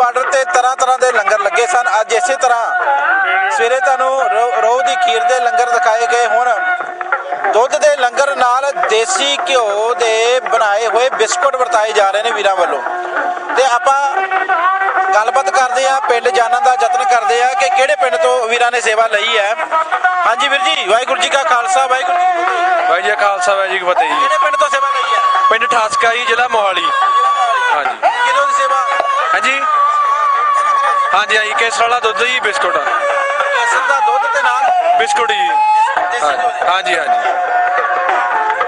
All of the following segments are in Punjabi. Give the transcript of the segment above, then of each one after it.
ਬਾਰਡਰ ਤੇ ਤਰ੍ਹਾਂ ਤਰ੍ਹਾਂ ਦੇ ਲੰਗਰ ਲੱਗੇ ਸਨ। ਅੱਜ ਇਸੇ ਤਰ੍ਹਾਂ ਸਵੇਰੇ ਤੁਹਾਨੂੰ ਰੋਹ ਦੀ ਖੀਰ ਦੇ ਲੰਗਰ ਦਿਖਾਏ ਗਏ ਹੁਣ। ਦੁੱਧ ਦੇ ਲੰਗਰ ਨਾਲ ਦੇਸੀ ਘਿਓ ਦੇ ਬਣਾਏ ਹੋਏ ਬਿਸਕੁਟ ਵਰਤਾਏ ਜਾ ਰਹੇ ਨੇ ਵੀਰਾਂ ਵੱਲੋਂ। ਤੇ ਆਪਾਂ ਗੱਲਬਾਤ ਕਰਦੇ ਆ ਪਿੰਡ ਜਾਣਨ ਦਾ ਯਤਨ ਕਰਦੇ ਆ ਕਿ ਕਿਹੜੇ ਪਿੰਡ ਤੋਂ ਵੀਰਾਂ ਨੇ ਸੇਵਾ ਲਈ ਹੈ। ਹਾਂਜੀ ਵੀਰ ਜੀ ਵਾਹਿਗੁਰੂ ਜੀ ਕਾ ਖਾਲਸਾ ਵਾਹਿਗੁਰੂ ਜੀ ਕੀ ਫਤਿਹ। ਭਾਈ ਜੀ ਖਾਲਸਾ ਵਾਹਿ ਜੀ ਕੀ ਫਤਿਹ ਜੀ। ਕਿਹੜੇ ਪਿੰਡ ਤੋਂ ਸੇਵਾ ਲਈ ਹੈ? ਪਿੰਡ ਠਾਸਕਾ ਜੀ ਜ਼ਿਲ੍ਹਾ ਮੋਹਾਲੀ। ਹਾਂਜੀ ਕਿਹਦੋਂ ਦੀ ਸੇਵਾ ਹਾਂਜੀ ਹਾਂਜੀ ਆਈ ਕੇਸਰ ਵਾਲਾ ਦੁੱਧ ਜੀ? ਬਿਸਕੁਟ। ਕੇਸਰ ਦਾ ਦੁੱਧ ਤੇ ਨਾਲ ਬਿਸਕੁਟ ਜੀ। ਹਾਂਜੀ ਹਾਂਜੀ।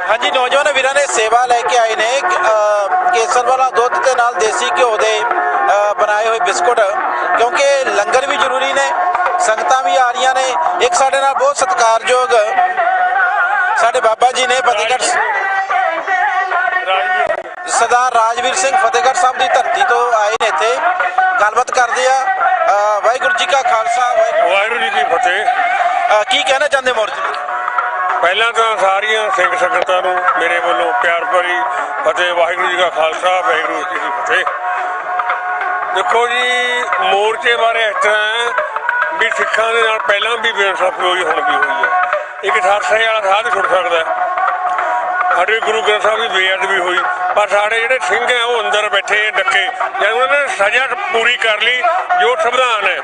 ਹਾਂਜੀ ਨੌਜਵਾਨ ਵੀਰਾਂ ਨੇ ਸੇਵਾ ਲੈ ਕੇ ਆਏ ਨੇ ਕੇਸਰ ਵਾਲਾ ਦੁੱਧ ਤੇ ਨਾਲ ਦੇਸੀ ਘਿਓ ਦੇ ਬਣਾਏ ਹੋਏ ਬਿਸਕੁਟ ਕਿਉਂਕਿ ਲੰਗਰ ਵੀ ਜ਼ਰੂਰੀ ਨੇ ਸੰਗਤਾਂ ਵੀ ਆ ਰਹੀਆਂ ਨੇ। ਇੱਕ ਸਾਡੇ ਨਾਲ ਬਹੁਤ ਸਤਿਕਾਰਯੋਗ ਸਾਡੇ ਬਾਬਾ ਜੀ ਨੇ ਫਤਿਹਗੜ੍ਹ ਸਰਦਾਰ ਰਾਜਵੀਰ ਸਿੰਘ ਫਤਿਹਗੜ੍ਹ ਸਾਹਿਬ ਦੀ ਧਰਤੀ ਤੋਂ ਆਏ ਨੇ ਇੱਥੇ। ਗੱਲਬਾਤ ਜੀ ਕਾ ਖਾਲਸਾ ਵਾਹਿਗੁਰੂ। ਵਾਹਿਗੁਰੂ ਜੀ ਕੀ ਫਤਿਹ। ਅਹ, ਕੀ ਕਹਿਣਾ ਚਾਹੁੰਦੇ ਮੋਰਚੇ ਨੂੰ? ਪਹਿਲਾਂ ਤਾਂ ਸਾਰੀਆਂ ਸਿੰਘ ਸੰਗਤਾਂ ਨੂੰ ਮੇਰੇ ਵੱਲੋਂ ਪਿਆਰ ਭਰੀ ਫਤਿਹ ਵਾਹਿਗੁਰੂ ਜੀ ਕਾ ਖਾਲਸਾ ਵਾਹਿਗੁਰੂ ਜੀ ਕੀ ਫਤਿਹ। ਦੇਖੋ ਜੀ ਮੋਰਚੇ ਬਾਰੇ ਇਸ ਤਰ੍ਹਾਂ ਹੈ ਵੀ ਸਿੱਖਾਂ ਦੇ ਨਾਲ ਪਹਿਲਾਂ ਵੀ ਬੇਇਨਸਾਫੀ ਹੋਈ ਹੁਣ ਵੀ ਹੋਈ ਹੈ। ਇੱਕ ਸਰਸੇ ਵਾਲਾ ਸਾਧ ਛੁੱਟ ਸਕਦਾ ਹੈ। ਸਾਡੇ ਗੁਰੂ ਗ੍ਰੰਥ ਸਾਹਿਬ ਦੀ ਬੇਅਦਬੀ ਹੋਈ। ਪਰ ਸਾਡੇ ਜਿਹੜੇ ਸਿੰਘ ਹੈ, ਉਹ ਅੰਦਰ ਬੈਠੇ ਡੱਕੇ। ਜਦ ਉਹਨਾਂ ਨੇ ਸਜ਼ਾ ਪੂਰੀ ਕਰ ਲਈ, ਜੋ ਸੰਵਿਧਾਨ ਹੈ।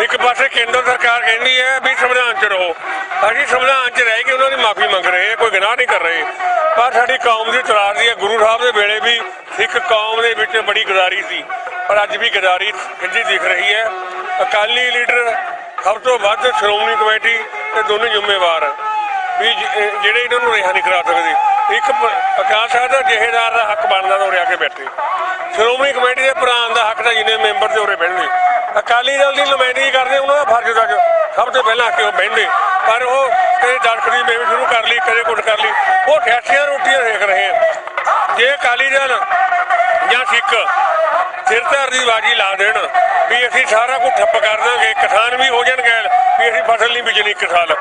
ਇੱਕ ਪਾਸੇ ਕੇਂਦਰ ਸਰਕਾਰ ਕਹਿੰਦੀ ਹੈ ਵੀ ਸੰਵਿਧਾਨ 'ਚ ਰਹੋ। ਅਸੀਂ ਸੰਵਿਧਾਨ 'ਚ ਰਹਿ ਕੇ ਉਹਨਾਂ ਦੀ ਮਾਫੀ ਮੰਗ ਰਹੇ ਕੋਈ ਗੁਨਾਹ ਨਹੀਂ ਕਰ ਰਹੇ। ਪਰ ਸਾਡੀ ਕੌਮ ਦੀ ਤਰਾਸਦੀ ਹੈ। ਗੁਰੂ ਸਾਹਿਬ ਦੇ ਵੇਲੇ ਵੀ ਸਿੱਖ ਕੌਮ ਦੇ ਵਿੱਚ ਬੜੀ ਗਦਾਰੀ ਸੀ। ਪਰ ਅੱਜ ਵੀ ਗਦਾਰੀ ਸਿੱਧੀ ਦਿਖ ਰਹੀ ਹੈ। ਅਕਾਲੀ ਲੀਡਰ ਸਭ ਤੋਂ ਵੱਧ ਸ਼੍ਰੋਮਣੀ ਕਮੇਟੀ ਤੇ ਦੋਨੇ ਜ਼ਿੰਮੇਵਾਰ। ਵੀ ਜਿਹੜੇ ਇਹਨਾਂ ਨੂੰ ਰਿਹਾ ਨਹੀਂ ਕਰਾ ਸਕਦੇ। ਇੱਕ ਪ- ਅਕਾਲ ਸਾਹਿਬ ਦਾ ਜਹੇਦਾਰ ਦਾ ਹੱਕ ਬਣਦਾ ਤਾਂ ਉਰੇ ਆ ਕੇ ਬੈਠੇ। ਸ਼੍ਰੋਮਣੀ ਕਮੇਟੀ ਦੇ ਪ੍ਰਧਾਨ ਦਾ ਹੱਕ ਤਾਂ ਜਿੰਨੇ ਮੈਂਬਰ ਤੇ ਉਰੇ ਬਹਿਣਗੇ। ਅਕਾਲੀ ਦਲ ਦੀ ਨੁਮਾਇੰਦਗੀ ਕਰਦੇ, ਉਹਨਾਂ ਦਾ ਫਰਜ਼ ਦਾ ਸਭ ਤੋਂ ਪਹਿਲਾਂ ਆ ਕੇ ਉਹ ਬਹਿੰਦੇ। ਪਰ ਉਹ ਕਦੇ ਦਰਖਤੀ ਮੇਵ ਸ਼ੁਰੂ ਕਰ ਲਈ, ਕਦੇ ਕੁਝ ਕਰ ਲਈ। ਉਹ ਠੈਠੀਆਂ ਰੋਟੀਆਂ ਦੇਖ ਰਹੇ ਆ। ਜੇ ਅਕਾਲੀ ਦਲ ਜਾਂ ਸਿੱਖ, ਸਿਰ ਧਰ ਦੀ ਬਾਜੀ ਲਾ ਦੇਣ ਵੀ ਅਸੀਂ ਸਾਰਾ ਕੁਝ ਠੱਪ ਕਰ ਦਾਂਗੇ। ਕਿਸਾਨ ਵੀ ਹੋ ਜਾਣ ਗੈਲ ਵੀ ਅਸੀਂ ਫਸਲ ਨਹੀਂ ਬੀਜਣੀ ਇੱਕ ਸਾਲ।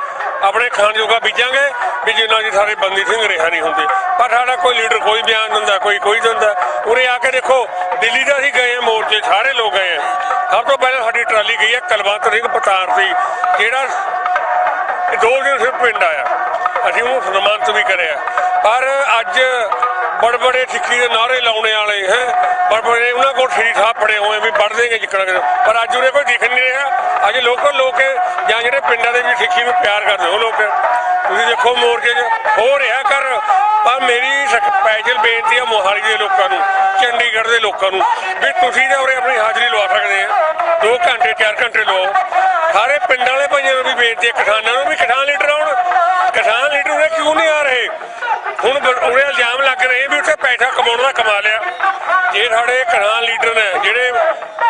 ਆਪਣੇ ਖਾਣ ਜੋਗਾ ਬੀਜਾਂਗੇ ਵੀ ਜਿੰਨਾ ਜੀ ਸਾਰੇ ਬੰਦੀ ਸਿੰਘ ਰਿਹਾ ਨਹੀਂ ਹੁੰਦੇ। ਪਰ ਸਾਡਾ ਕੋਈ ਲੀਡਰ ਕੋਈ ਬਿਆਨ ਦਿੰਦਾ, ਕੋਈ ਕੋਈ ਦਿੰਦਾ। ਉਰੇ ਆ ਕੇ ਦੇਖੋ, ਦਿੱਲੀ ਦਾ ਅਸੀਂ ਗਏ ਹਾਂ, ਮੋਰਚੇ ਸਾਰੇ ਲੋਕ ਗਏ ਆ ਸਭ ਤੋਂ ਪਹਿਲਾਂ ਸਾਡੀ ਟਰਾਲੀ ਗਈ ਹੈ ਕਲਵੰਤ ਸਿੰਘ ਪਤਾਰ ਦੀ, ਜਿਹੜਾ ਦੋ ਦਿਨ ਸਿਰ ਪਿੰਡ ਆਇਆ। ਅਸੀਂ ਉਹਨੂੰ ਸਨਮਾਨਿਤ ਵੀ ਕਰਿਆ। ਪਰ ਅੱਜ ਬੜ ਬੜੇ ਸਿੱਖੀ ਦੇ ਨਾਰੇ ਲਾਉਣੇ ਵਾਲੇ, ਹੈ? ਬੜ ਬੜੇ ਉਹਨਾਂ ਕੋਲ ਸ੍ਰੀ ਸਾਹਿਬ ਫੜੇ ਹੋਏ ਵੀ ਪੜ ਦੇਗੇ ਜਿੱਕਣਾ ਪਰ ਅੱਜ ਉਹਨੇ ਕੋਈ ਦਿਖ ਨਹੀਂ ਰਿਹਾ। ਅੱਜ ਲੋਕਲ ਲੋਕ ਜਾਂ ਜਿਹੜੇ ਪਿੰਡਾਂ ਦੇ ਵੀ ਸਿੱਖੀ ਨੂੰ ਪਿਆਰ ਕਰਦੇ ਉਹ ਲੋਕ। ਤੁਸੀਂ ਦੇਖੋ ਮੋਰਚੇ 'ਚ ਹੋ ਰਿਹਾ ਕਰ। ਪਰ ਮੇਰੀ ਸਪੈਸ਼ਲ ਬੇਨਤੀ ਆ ਮੋਹਾਲੀ ਦੇ ਲੋਕਾਂ ਨੂੰ, ਚੰਡੀਗੜ੍ਹ ਦੇ ਲੋਕਾਂ ਨੂੰ, ਵੀ ਤੁਸੀਂ ਤਾਂ ਉਰੇ ਆਪਣੀ ਹਾਜ਼ਰੀ ਲਵਾ ਸਕਦੇ ਆ। 2 ਘੰਟੇ 4 ਘੰਟੇ ਲਵਾਓ ਸਾਰੇ ਪਿੰਡਾਂ ਵਾਲੇ ਭਾਈਆਂ ਨੂੰ ਵੀ ਬੇਨਤੀ ਹੈ ਕਿਸਾਨਾਂ ਨੂੰ ਵੀ ਕਿਸਾਨ ਲੀਡਰ ਆਉਣ। ਕਿਸਾਨ ਲੀਡਰ ਉਰੇ ਕਿਉਂ ਨਹੀਂ ਆ ਰਹੇ? ਹੁਣ ਬ- ਇਲਜ਼ਾਮ ਲੱਗ ਰਹੇ ਵੀ ਉੱਥੇ ਪੈਸਾ ਕਮਾਉਣ ਦਾ ਕਮਾ ਲਿਆ। ਜੇ ਸਾਡੇ ਕਿਸਾਨ ਲੀਡਰ ਨੇ, ਜਿਹੜੇ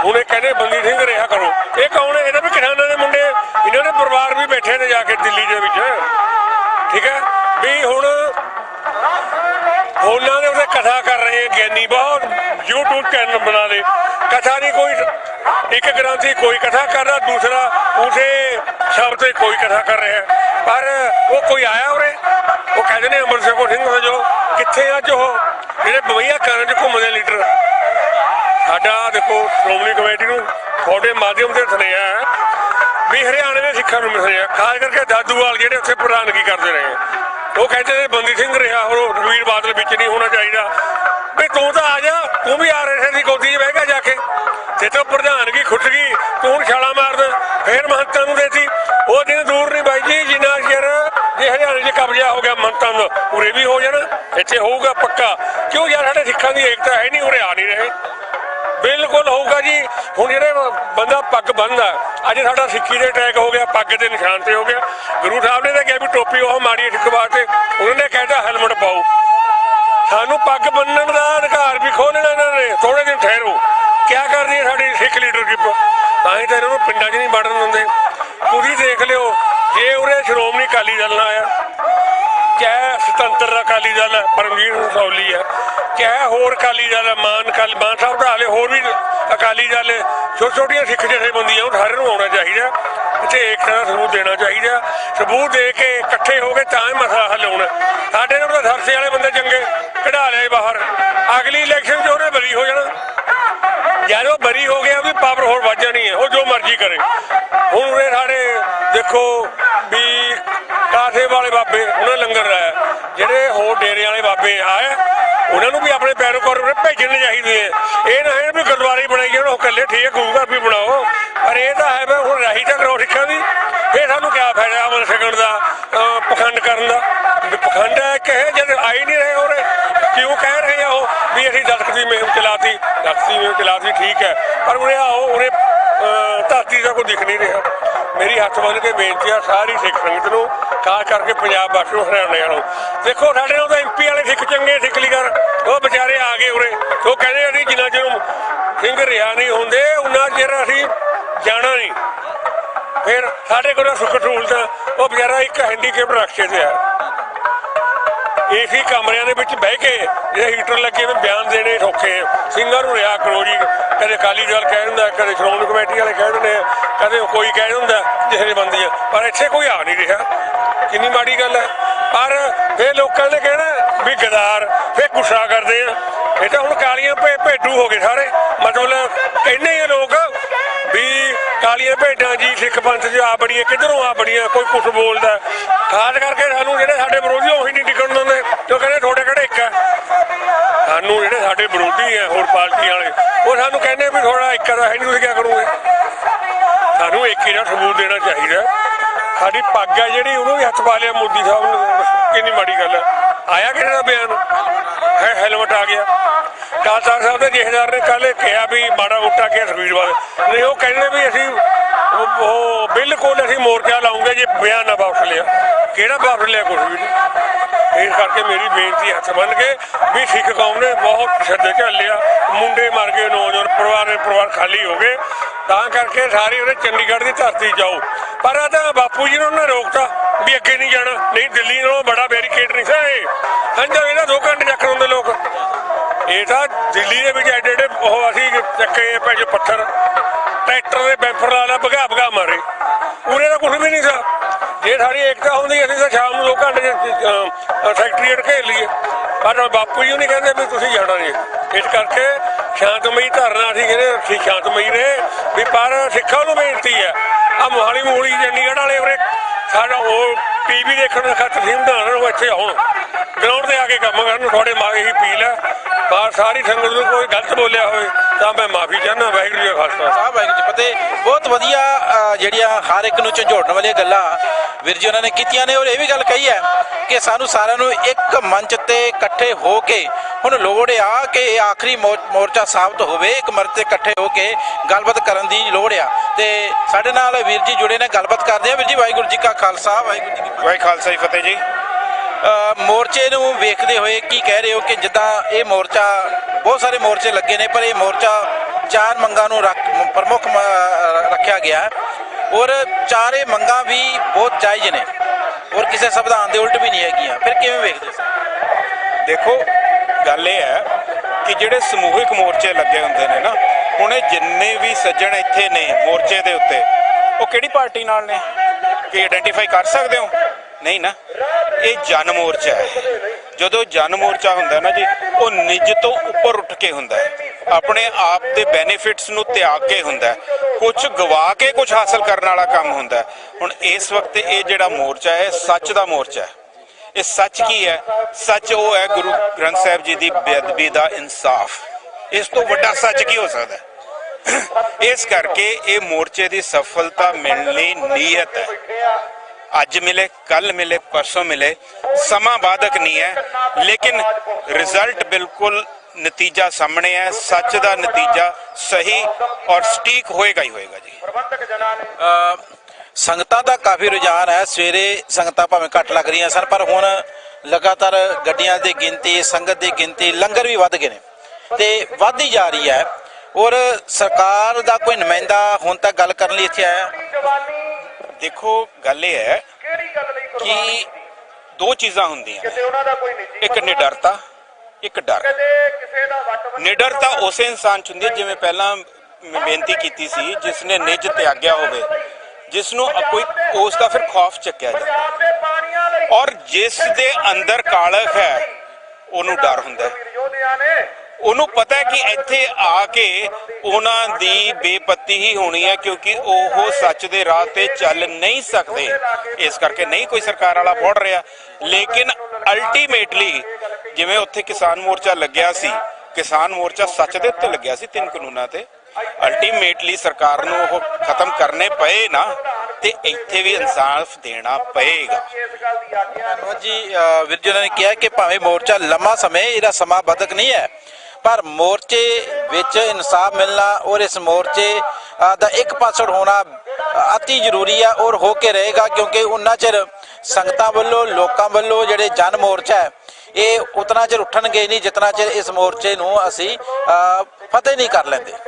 ਹੁਣੇ ਕਹਿੰਦੇ ਬੰਦੀ ਸਿੰਘ ਰਿਹਾ ਕਰੋ, ਇਹ ਕੌਣ ਹੈ? ਇਹਨਾਂ ਵੀ ਕਿਸਾਨਾਂ ਦੇ ਮੁੰਡੇ, ਇਹਨਾਂ ਦੇ ਪਰਿਵਾਰ ਵੀ ਬੈਠੇ ਨੇ ਜਾ ਕੇ ਦਿੱਲੀ ਦੇ ਵਿੱਚ। ਠੀਕ ਹੈ? ਵੀ ਹੁਣ ਉਹਨਾਂ ਦੇ ਉਹਦੇ ਕਥਾ ਕਰ ਰਹੇ ਗਿਆਨੀ ਬਹੁਤ, YouTube ਚੈਨਲ ਬਣਾ ਲਏ। ਕਥਾ ਨਹੀਂ ਕੋਈ, ਇੱਕ ਗ੍ਰੰਥੀ ਕੋਈ ਕਥਾ ਕਰ ਰਿਹਾ, ਦੂਸਰਾ ਉਸੇ ਸ਼ਬਦ ਤੇ ਕੋਈ ਕਥਾ ਕਰ ਰਿਹਾ। ਪਰ ਉਹ ਕੋਈ ਆਇਆ ਉਰੇ? ਉਹ ਕਹਿੰਦੇ ਨੇ ਅਮਰ ਸਿੰਘ ਸਿੰਘ ਵਜੋ ਕਿੱਥੇ ਅੱਜ ਉਹ? ਜਿਹੜੇ ਬਵਈਆ ਕਰਨ ਚ ਘੁੰਮਦੇ ਲੀਡਰ। ਸਾਡਾ ਦੇਖੋ, ਸ਼੍ਰੋਮਣੀ ਕਮੇਟੀ ਨੂੰ ਤੁਹਾਡੇ ਮਾਧਿਅਮ ਤੇ ਸੁਨੇਹਾ ਹੈ ਵੀ ਹਰਿਆਣੇ ਦੇ ਸਿੱਖਾਂ ਨੂੰ ਮਿਲਿਆ ਖਾਸ ਕਰਕੇ ਦਾਦੂਵਾਲ ਜਿਹੜੇ ਉੱਥੇ ਪ੍ਰਧਾਨਗੀ ਕਰਦੇ ਰਹੇ ਉਹ ਕਹਿੰਦੇ ਨੇ ਬੰਦੀ ਸਿੰਘ ਰਿਹਾ, ਹੋਰ ਰਵੀਰ ਬਾਦਲ ਵਿੱਚ ਨਹੀਂ ਹੋਣਾ ਚਾਹੀਦਾ। ਵੀ ਤੂੰ ਤਾਂ ਆ ਜਾ, ਤੂੰ ਵੀ ਆ ਰਹੇ ਸੀ ਗੋਦੀ 'ਚ ਬਹਿ ਗਿਆ ਜਾ ਕੇ। ਤੇ ਤੂੰ ਪ੍ਰਧਾਨਗੀ ਖੁੱਟ ਗਈ, ਤੂੰ ਛਾਲਾ ਮਾਰਦਾ ਫੇਰ ਮਹੰਤਾਂ ਨੂੰ ਦੇਤੀ। ਹੋ ਗਿਆ ਵੀ ਹੋ ਜਾਣਾ, ਇੱਥੇ ਹੋਊਗਾ ਪੱਕਾ। ਕਿਉਂ ਯਾਰ, ਸਾਡੇ ਸਿੱਖਾਂ ਦੀ ਏਕਤਾ ਹੈ ਨਹੀਂ, ਉਰੇ ਆ ਨਹੀਂ ਰਹੇ। ਬਿਲਕੁਲ ਹੋਊਗਾ ਜੀ। ਹੁਣ ਜਿਹੜੇ ਬੰਦਾ ਪੱਗ ਬੰਨਦਾ, ਅੱਜ ਸਾਡਾ ਸਿੱਖੀ ਦੇ ਅਟੈਕ ਹੋ ਗਿਆ, ਪੱਗ ਦੇ ਨਿਸ਼ਾਨ ਤੇ ਹੋ ਗਿਆ। ਗੁਰੂ ਸਾਹਿਬ ਨੇ ਤਾਂ ਕਿਹਾ ਵੀ ਟੋਪੀ ਉਹ ਮਾਰੀ ਸਿੱਖ ਵਾਸਤੇ ਉਹਨਾਂ ਨੇ ਕਹਿਤਾ ਹੈਲਮਟ ਪਾਓ। ਅਕਾਲੀ ਦਲ, ਮਾਨ ਕਾਲੀ ਮਾਨ ਸਾਹਿਬ ਦਾ ਹਾਲੇ ਹੋਰ ਵੀ ਅਕਾਲੀ ਦਲ ਹੈ ਛੋਟੀਆਂ ਸਿੱਖ ਜਥੇਬੰਦੀਆਂ ਉਹ ਸਾਰਿਆਂ ਨੂੰ ਆਉਣਾ ਚਾਹੀਦਾ ਇੱਥੇ ਏਕਤਾ ਦਾ ਸਬੂਤ ਦੇਣਾ ਚਾਹੀਦਾ ਸਬੂਤ ਦੇ ਕੇ ਇਕੱਠੇ ਹੋ ਕੇ ਤਾਂ ਹੀ ਮਸਲਾ ਹੱਲ ਹੋਣਾ ਸਾਡੇ ਨਾਲ ਤਾਂ ਸਰਸੇ ਵਾਲੇ ਬੰਦੇ ਚੰਗੇ ਕਢਾ ਲਿਆ ਬਾਹਰ। ਅਗਲੀ ਇਲੈਕਸ਼ਨ 'ਚ ਉਹਨੇ ਬਰੀ ਹੋ ਜਾਣਾ। ਯਾਰ ਉਹ ਬਰੀ ਹੋ ਗਿਆ ਉਹਦੀ ਪਾਵਰ ਹੋਰ ਵੱਧ ਜਾਣੀ ਹੈ। ਉਹ ਜੋ ਮਰਜ਼ੀ ਕਰੇ ਹੁਣ ਉਰੇ ਸਾਡੇ ਦੇਖੋ ਵੀ ਕਾਸੇ ਵਾਲੇ ਬਾਬੇ ਉਹਨਾਂ ਨੇ ਲੰਗਰ ਲਾਇਆ ਜਿਹੜੇ ਹੋਰ ਡੇਰੇ ਵਾਲੇ ਬਾਬੇ ਆਏ ਉਹਨਾਂ ਨੂੰ ਵੀ ਆਪਣੇ ਪੈਰੋਕਾਰ ਉਰੇ ਭੇਜਣੇ ਚਾਹੀਦੇ ਆ ਇਹ ਨਾ ਹੈ ਵੀ ਗੁਰਦੁਆਰੇ ਹੀ ਬਣਾਈ ਜਾਣ ਉਹ ਇਕੱਲੇ ਠੀਕ ਗੁਰੂ ਘਰ ਵੀ ਬਣਾਓ ਪਰ ਇਹ ਤਾਂ ਹੈ ਵੀ ਹੁਣ ਰਾਹੀ ਤਾਂ ਕਰੋ ਸਿੱਖਾਂ ਦੀ ਇਹ ਸਾਨੂੰ ਕੀ ਫਾਇਦਾ ਅਮਲ ਛਕਣ ਦਾ ਅਹ ਪਖੰਡ ਕਰਨ ਦਾ ਵੀ ਪਖੰਡ ਹੈ ਕਿ ਇਹ ਜਦ ਆਈ ਨਹੀਂ ਰਹੇ ਉਰੇ। ਕਿਉਂ ਕਹਿ ਰਹੇ ਆ ਉਹ ਵੀ ਅਸੀਂ ਦਸਕ ਦੀ ਮੁਹਿੰਮ ਚਲਾਤੀ ਦਸਕ ਦੀ ਮੁਹਿੰਮ ਚਲਾਤੀ, ਠੀਕ ਹੈ। ਪਰ ਉਰੇ ਆਓ ਧਰਤੀ ਦਾ ਕੋਈ ਦਿਖ ਨਹੀਂ ਰਿਹਾ। ਮੇਰੀ ਹੱਥ ਬੰਨ ਕੇ ਬੇਨਤੀ ਆ ਸਾਰੀ ਸਿੱਖ ਸੰਗਤ ਨੂੰ, ਖਾਸ ਕਰਕੇ ਪੰਜਾਬ ਵਾਸੀਆਂ ਨੂੰ ਹਰਿਆਣੇ ਵਾਲੋਂ। ਦੇਖੋ, ਸਾਡੇ ਨਾਲ ਤਾਂ ਐਮਪੀ ਵਾਲੇ ਸਿੱਖ ਚੰਗੇ ਸਿੱਖ ਲੀਗਰ ਉਹ ਵਿਚਾਰੇ ਆ ਗਏ ਉਰੇ। ਉਹ ਕਹਿੰਦੇ ਅਸੀਂ ਜਿੰਨਾ ਚਿਰ ਸਿੰਘ ਰਿਹਾ ਨਹੀਂ ਹੁੰਦੇ ਉਹਨਾਂ ਚਿਰ ਅਸੀਂ ਜਾਣਾ ਨਹੀਂ। ਫਿਰ ਸਾਡੇ ਕੋਲ ਸੁੱਖ ਸਹੂਲਤਾਂ, ਉਹ ਵਿਚਾਰਾ ਇੱਕ ਹੈਂਡੀਕੈਪ ਰਕਸ਼ੇ ਤੇ ਆ ਏਸੀ ਕਮਰਿਆਂ ਦੇ ਵਿੱਚ ਬਹਿ ਕੇ ਜਿਹੜੇ ਹੀਟਰ ਲੱਗੇ ਹੋਏ ਬਿਆਨ ਦੇਣੇ ਸੌਖੇ ਆ। ਸਿੰਘਾਂ ਨੂੰ ਰਿਹਾ ਕਰੋ ਜੀ, ਕਦੇ ਅਕਾਲੀ ਦਲ ਕਹਿ ਦਿੰਦਾ, ਕਦੇ ਸ਼੍ਰੋਮਣੀ ਕਮੇਟੀ ਵਾਲੇ ਕਹਿ ਦਿੰਦੇ ਕਦੇ ਕੋਈ ਕਹਿ ਦਿੰਦਾ ਜਿਹੜੇ ਬੰਦੀਆਂ ਪਰ ਇੱਥੇ ਕੋਈ ਆ ਨਹੀਂ ਰਿਹਾ। ਕਿੰਨੀ ਮਾੜੀ ਗੱਲ ਹੈ। ਪਰ ਫਿਰ ਲੋਕਾਂ ਨੇ ਕਹਿਣਾ ਵੀ ਗਦਾਰ, ਫਿਰ ਗੁੱਸਾ ਕਰਦੇ ਆ। ਇਹ ਤਾਂ ਹੁਣ ਕਾਲੀਆਂ ਭੇ ਭੇਡੂ ਹੋ ਗਏ ਸਾਰੇ। ਮਤਲਬ ਕਹਿੰਦੇ ਆ ਲੋਕ ਵੀ ਕਾਲੀਆਂ ਭੇਡਾਂ ਜੀ, ਸਿੱਖ ਪੰਥ 'ਚ ਆ ਬੜੀਆਂ, ਕਿੱਧਰੋਂ ਆ ਬੜੀਆਂ, ਕੋਈ ਕੁਛ ਬੋਲਦਾ। ਖਾਸ ਕਰਕੇ ਸਾਨੂੰ ਜਿਹੜੇ ਸਾਡੇ ਵਿਰੋਧੀ ਉਹੀ ਨਹੀਂ ਟਿਕਣ ਦਿੰਦੇ ਤੇ ਕਹਿੰਦੇ ਤੁਹਾਡੇ ਕਿਹੜੇ ਇੱਕ ਆ? ਸਾਨੂੰ ਜਿਹੜੇ ਸਾਡੇ ਵਿਰੋਧੀ ਆ, ਹੋਰ ਪਾਰਟੀਆਂ ਵਾਲੇ, ਉਹ ਸਾਨੂੰ ਕਹਿੰਦੇ ਵੀ ਥੋੜਾ ਇੱਕ ਦਾ ਨਹੀਂ ਤੁਸੀਂ ਕੀ ਕਰੋਗੇ? ਸਾਨੂੰ ਇੱਕ ਹੀ ਦਾ ਸਬੂਤ ਦੇਣਾ ਚਾਹੀਦਾ। ਸਾਡੀ ਪੱਗ ਹੈ ਜਿਹੜੀ, ਉਹਨੂੰ ਵੀ ਹੱਥ ਪਾ ਲਿਆ ਮੋਦੀ ਸਾਹਿਬ ਨੇ। ਕਿੰਨੀ ਮਾੜੀ ਗੱਲ ਹੈ ਆਇਆ ਕਿਸੇ ਦਾ ਬਿਆਨ? ਹੈ ਹੈਲਮਟ ਆ ਗਿਆ। ਕਾਲਸਾ ਸਾਹਿਬ ਦੇ ਜਥੇਦਾਰ ਨੇ ਕੱਲ ਕਿਹਾ ਵੀ ਮਾੜਾ ਮੋਟਾ ਕਿਹਾ ਸੁਖਬੀਰ ਬਾਦਲ ਨਹੀਂ, ਉਹ ਕਹਿੰਦੇ ਵੀ ਅਸੀਂ ਉਹ- ਬਿਲਕੁਲ ਅਸੀਂ ਮੋਰਚਾ ਲਾਉਂਗੇ ਜੇ ਬਿਆਨ ਨਾ ਵਾਪਸ ਲਿਆ। ਕਿਹੜਾ ਵਾਪਸ ਲਿਆ ਕੁਝ ਵੀ ਨਹੀਂ। ਇਸ ਕਰਕੇ ਮੇਰੀ ਬੇਨਤੀ ਹੱਥ ਬੰਨ ਕੇ ਵੀ ਸਿੱਖ ਕੌਮ ਨੇ ਬਹੁਤ ਛੱਡੇ ਝੱਲਿਆ ਮੁੰਡੇ ਮਰ ਗਏ, ਨੌਜਵਾਨ ਪਰਿਵਾਰ ਪਰਿਵਾਰ ਖਾਲੀ ਹੋ ਗਏ। ਤਾਂ ਕਰਕੇ ਸਾਰੇ ਉਹਨੇ ਚੰਡੀਗੜ੍ਹ ਦੀ ਧਰਤੀ ਜਾਓ। ਪਰ ਆ ਤਾਂ ਬਾਪੂ ਜੀ ਨੇ ਉਹਨੇ ਨੇ ਰੋਕਤਾ ਵੀ ਅੱਗੇ ਨਹੀਂ ਜਾਣਾ। ਨਹੀਂ, ਦਿੱਲੀ ਨਾਲੋਂ ਬੜਾ ਬੈਰੀਕੇਡ ਨਹੀਂ ਸੀ। ਇਹ ਇਹ ਤਾਂ ਦਿੱਲੀ ਦੇ ਵਿੱਚ ਐਡੇ ਐਡੇ ਉਹ ਅਸੀਂ ਚੱਕੇ ਪੈਜ ਪੱਥਰ। ਟਰੈਕਟਰ ਦੇ ਬੈਂਫਰ ਲਾ ਲਾ, ਭਗਾ ਭਗਾ ਮਾਰੇ। ਉਰੇ ਦਾ ਕੁਝ ਵੀ ਨਹੀਂ ਸੀ। ਜੇ ਸਾਡੀ ਏਕਤਾ ਹੁੰਦੀ, ਅਸੀਂ ਤਾਂ ਸ਼ਾਮ ਨੂੰ ਦੋ ਘੰਟੇ ਸੈਕਟਰੀਏਟ ਘੇਰ ਲਈਏ। ਪਰ ਬਾਪੂ ਜੀ ਨਹੀਂ ਕਹਿੰਦੇ ਵੀ ਤੁਸੀਂ ਜਾਣਾ ਨਹੀਂ। ਇਸ ਕਰਕੇ ਸ਼ਾਂਤਮਈ ਧਰਨਾ ਅਸੀਂ ਕਹਿੰਦੇ ਅਸੀਂ ਸ਼ਾਂਤਮਈ ਰਹੇ। ਵੀ ਪਰ ਸਿੱਖਾਂ ਨੂੰ ਬੇਨਤੀ ਹੈ ਆ ਮੋਹਾਲੀ ਮੋਹਾਲੀ ਚੰਡੀਗੜ੍ਹ ਵਾਲੇ ਉਰੇ, ਸਾਡਾ ਉਹ ਟੀਵੀ ਦੇਖਣ ਦਾ ਖਾਤਰ ਸੀ ਵਧਾਉਣ ਨੂੰ ਇੱਥੇ ਆਉਣ। ਗਰਾਊਂਡ ਤੇ ਆ ਕੇ ਕੰਮ ਕਰਨ, ਤੁਹਾਡੇ ਮਾਂ ਇਹੀ ਅਪੀਲ ਹੈ। ਬਾਹਰ ਸਾਰੀ ਸੰਗਤ ਨੂੰ ਕੋਈ ਗਲਤ ਬੋਲਿਆ ਹੋਵੇ ਤਾਂ ਮੈਂ ਮਾਫੀ ਚਾਹੁੰਦਾ ਵਾਹਿਗੁਰੂ ਜੀ ਖਾਲਸਾ। ਸਾਹਿਬ ਵਾਹਿਗੁਰੂ ਜੀ ਫਤਿਹ। ਬਹੁਤ ਵਧੀਆ ਅ, ਜਿਹੜੀਆਂ ਹਰ ਇੱਕ ਨੂੰ ਝੰਜੋੜਨ ਵਾਲੀਆਂ ਗੱਲਾਂ ਵੀਰ ਜੀ ਉਹਨਾਂ ਨੇ ਕੀਤੀਆਂ ਨੇ ਔਰ ਇਹ ਵੀ ਗੱਲ ਕਹੀ ਹੈ ਕਿ ਸਾਨੂੰ ਸਾਰਿਆਂ ਨੂੰ ਇੱਕ ਮੰਚ ਤੇ ਇਕੱਠੇ ਹੋ ਕੇ ਹੁਣ ਲੋੜ ਆ ਕਿ ਇਹ ਆਖਰੀ ਮੋ- ਮੋਰਚਾ ਸਾਬਤ ਹੋਵੇ ਇੱਕ ਮੰਚ ਤੇ ਇਕੱਠੇ ਹੋ ਕੇ ਗੱਲਬਾਤ ਕਰਨ ਦੀ ਲੋੜ ਆ। ਤੇ ਸਾਡੇ ਨਾਲ ਵੀਰ ਜੀ ਜੁੜੇ ਨੇ ਗੱਲਬਾਤ ਕਰਦੇ ਆ। ਵੀਰ ਜੀ ਵਾਹਿਗੁਰੂ ਜੀ ਕਾ ਖਾਲਸਾ ਵਾਹਿਗੁਰੂ ਜੀ ਕੀ ਫਤਿਹ। ਵਾਹਿ ਖਾਲਸਾ ਜੀ ਫਤਿਹ ਜੀ। ਮੋਰਚੇ ਨੂੰ ਵੇਖਦੇ ਹੋਏ ਕੀ ਕਹਿ ਰਹੇ ਹੋ ਕਿ ਜਿੱਦਾਂ ਇਹ ਮੋਰਚਾ, ਬਹੁਤ ਸਾਰੇ ਮੋਰਚੇ ਲੱਗੇ ਨੇ, ਪਰ ਇਹ ਮੋਰਚਾ ਚਾਰ ਮੰਗਾਂ ਨੂੰ ਰੱਖ, ਪ੍ਰਮੁੱਖ ਰੱਖਿਆ ਗਿਆ ਔਰ ਚਾਰੇ ਮੰਗਾਂ ਵੀ ਬਹੁਤ ਜਾਇਜ਼ ਨੇ। ਔਰ ਕਿਸੇ ਸੰਵਿਧਾਨ ਦੇ ਉਲਟ ਵੀ ਨਹੀਂ ਹੈਗੀਆਂ। ਫਿਰ ਕਿਵੇਂ ਵੇਖਦੇ ਹੋ? ਦੇਖੋ, ਗੱਲ ਇਹ ਹੈ ਕਿ ਜਿਹੜੇ ਸਮੂਹਿਕ ਮੋਰਚੇ ਲੱਗੇ ਹੁੰਦੇ ਨੇ ਨਾ, ਹੁਣ ਇਹ ਜਿੰਨੇ ਵੀ ਸੱਜਣ ਇੱਥੇ ਨੇ ਮੋਰਚੇ ਦੇ ਉੱਤੇ, ਉਹ ਕਿਹੜੀ ਪਾਰਟੀ ਨਾਲ ਨੇ? ਕੀ ਆਇਡੈਂਟੀਫਾਈ ਕਰ ਸਕਦੇ ਹੋ? ਨਹੀਂ ਨਾ? ਇਹ ਜਨ ਮੋਰਚਾ ਹੈ। ਜਦੋਂ ਜਨ ਮੋਰਚਾ ਹੁੰਦਾ ਨਾ ਜੀ, ਉਹ ਨਿੱਜ ਤੋਂ ਉੱਪਰ ਉੱਠ ਕੇ ਹੁੰਦਾ ਹੈ। ਆਪਣੇ ਆਪ ਦੇ ਬੈਨੀਫਿਟਸ ਨੂੰ ਤਿਆਗ ਕੇ ਹੁੰਦਾ ਕੁਝ ਗਵਾ ਕੇ ਕੁਝ ਹਾਸਲ ਕਰਨ ਵਾਲਾ ਕੰਮ ਹੁੰਦਾ ਹੁਣ ਇਸ ਵਕਤ ਇਹ ਜਿਹੜਾ ਮੋਰਚਾ ਹੈ ਸੱਚ ਦਾ ਮੋਰਚਾ ਹੈ। ਇਹ ਸੱਚ ਕੀ ਹੈ? ਸੱਚ ਉਹ ਹੈ ਗੁਰੂ ਗ੍ਰੰਥ ਸਾਹਿਬ ਜੀ ਦੀ ਬੇਅਦਬੀ ਦਾ ਇਨਸਾਫ। ਇਸ ਤੋਂ ਵੱਡਾ ਸੱਚ ਕੀ ਹੋ ਸਕਦਾ ਹੈ? ਇਸ ਕਰਕੇ ਇਹ ਮੋਰਚੇ ਦੀ ਸਫਲਤਾ ਮਿਲਣੀ ਨੀਅਤ ਹੈ। ਅੱਜ ਮਿਲੇ ਕੱਲ ਮਿਲੇ ਪਰਸੋਂ ਮਿਲੇ ਸਮਾਂ ਬਾਧਕ ਨਹੀਂ ਹੈ ਲੇਕਿਨ ਰਿਜ਼ਲਟ ਬਿਲਕੁਲ ਨਤੀਜਾ ਸਾਹਮਣੇ ਹੈ ਸੱਚ ਦਾ ਨਤੀਜਾ ਸਹੀ ਔਰ ਸਟੀਕ ਹੋਏਗਾ ਹੀ ਹੋਏਗਾ ਜੀ। ਅ, ਸੰਗਤਾਂ ਦਾ ਕਾਫੀ ਰੁਝਾਨ ਹੈ ਸਵੇਰੇ ਸੰਗਤਾਂ ਭਾਵੇਂ ਘੱਟ ਲੱਗ ਰਹੀਆਂ ਸਨ ਪਰ ਹੁਣ ਲਗਾਤਾਰ ਗੱਡੀਆਂ ਦੀ ਗਿਣਤੀ ਸੰਗਤ ਦੀ ਗਿਣਤੀ ਲੰਗਰ ਵੀ ਵੱਧ ਗਏ ਨੇ ਤੇ ਵੱਧਦੀ ਜਾ ਰਹੀ ਹੈ। ਔਰ ਸਰਕਾਰ ਦਾ ਕੋਈ ਨੁਮਾਇੰਦਾ ਹੁਣ ਤੱਕ ਗੱਲ ਕਰਨ ਲਈ ਇੱਥੇ ਆਇਆ। ਦੇਖੋ ਗੱਲ ਇਹ ਹੈ ਕਿ ਦੋ ਚੀਜ਼ਾਂ ਹੁੰਦੀਆਂ। ਇੱਕ ਨਿਡਰਤਾ ਇੱਕ ਡਰ। ਨਿਡਰਤਾ ਉਸੇ ਇਨਸਾਨ ਚ ਹੁੰਦੀ ਹੈ ਜਿਵੇਂ ਪਹਿਲਾਂ ਬੇਨਤੀ ਕੀਤੀ ਸੀ ਜਿਸ ਨੇ ਨਿਜ ਤਿਆਗਿਆ ਹੋਵੇ। ਜਿਸ ਨੂੰ ਕੋਈ ਉਸ ਦਾ ਫਿਰ ਖੌਫ ਚੱਕਿਆ ਜਾਂਦਾ ਔਰ ਜਿਸ ਦੇ ਅੰਦਰ ਕਾਲਖ ਹੈ ਉਹਨੂੰ ਡਰ ਹੁੰਦਾ ਹੈ। ਉਹਨੂੰ ਪਤਾ ਹੈ ਕਿ ਇੱਥੇ ਆ ਕੇ ਉਹਨਾਂ ਦੀ ਬੇਪੱਤੀ ਹੀ ਹੋਣੀ ਹੈ, ਕਿਉਂਕਿ ਉਹ ਸੱਚ ਦੇ ਰਾਹ ਤੇ ਚੱਲ ਨਹੀਂ ਸਕਦੇ। ਇਸ ਕਰਕੇ ਨਹੀਂ ਕੋਈ ਸਰਕਾਰ ਵਾਲਾ ਪੜ ਰਿਹਾ। ਲੇਕਿਨ ਅਲਟੀਮੇਟਲੀ ਜਿਵੇਂ ਉੱਥੇ ਕਿਸਾਨ ਮੋਰਚਾ ਲੱਗਿਆ ਸੀ, ਕਿਸਾਨ ਮੋਰਚਾ ਸੱਚ ਦੇ ਉੱਤੇ ਲੱਗਿਆ ਸੀ ਤਿੰਨ ਕਾਨੂੰਨਾਂ ਤੇ। ਅਲਟੀਮੇਟਲੀ ਸਰਕਾਰ ਨੂੰ ਉਹ ਖਤਮ ਕਰਨੇ ਪਏ ਨਾ, ਤੇ ਇੱਥੇ ਵੀ ਇਨਸਾਫ ਦੇਣਾ ਪਏਗਾ। ਧੰਨਵਾਦ ਜੀ। ਵੀਰ ਜੀ ਨੇ ਕਿਹਾ ਕਿ ਭਾਵੇਂ ਮੋਰਚਾ ਲੰਮਾ ਸਮੇਂ, ਇਹਦਾ ਸਮਾਂ ਬਦਕ ਨਹੀਂ ਹੈ। ਪਰ ਮੋਰਚੇ ਵਿੱਚ ਇਨਸਾਫ ਮਿਲਣਾ ਔਰ ਇਸ ਮੋਰਚੇ ਦਾ ਇੱਕ ਪਾਸੜ ਹੋਣਾ ਅਤੀ ਜ਼ਰੂਰੀ ਹੈ ਔਰ ਹੋ ਕੇ ਰਹੇਗਾ ਕਿਉਂਕਿ ਉਹਨਾਂ ਚਿਰ ਸੰਗਤਾਂ ਵੱਲੋਂ, ਲੋਕਾਂ ਵੱਲੋਂ ਜਿਹੜੇ ਜਨ ਮੋਰਚਾ ਹੈ, ਇਹ ਉਤਨਾ ਚਿਰ ਉੱਠਣਗੇ ਨਹੀਂ ਜਿਤਨਾ ਚਿਰ ਇਸ ਮੋਰਚੇ ਨੂੰ ਅਸੀਂ ਫਤਿਹ ਨਹੀਂ ਕਰ ਲੈਂਦੇ।